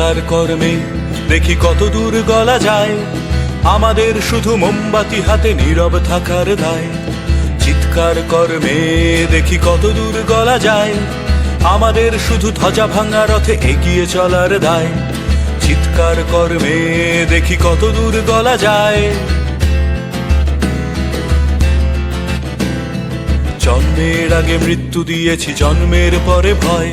চিৎকার কর্মে দেখি কত দূর গলা যায়। আমাদের শুধু মোমবাতি হাতে নীরব থাকার দায়। চিৎকার কর্মে দেখি কত দূর গলা যায়। আমাদের শুধু ধ্বজা ভাঙা রথে এগিয়ে চলার দায়। চিৎকার কর্মে দেখি কত দূর গলা যায়। জন্মের আগে মৃত্যু দিয়েছি, জন্মের পরে ভয়।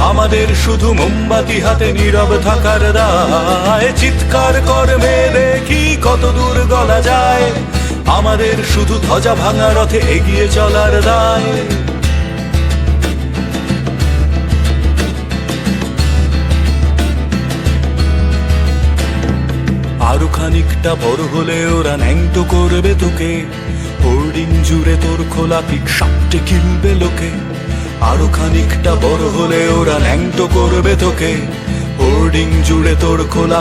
আমাদের শুধু মোমবাতি হাতে নীরব থাকার দায়। চিৎকার কর্মে দেখি কত দূর গলা যায়। আমাদের শুধু ধ্বজা ভাঙা রথে এগিয়ে চলার দায়। আরও খানিকটা বড় হলে ওরা ন্যাংটো করবে তোকে। হোর্ডিং জুড়ে তোর খোলা পিক সাপটে কিনবে লোকে। আরও খানিকটা বড় হলে ওরা ল্যাংটো করবে তোকে। হোর্ডিং জুড়ে তোর খোলা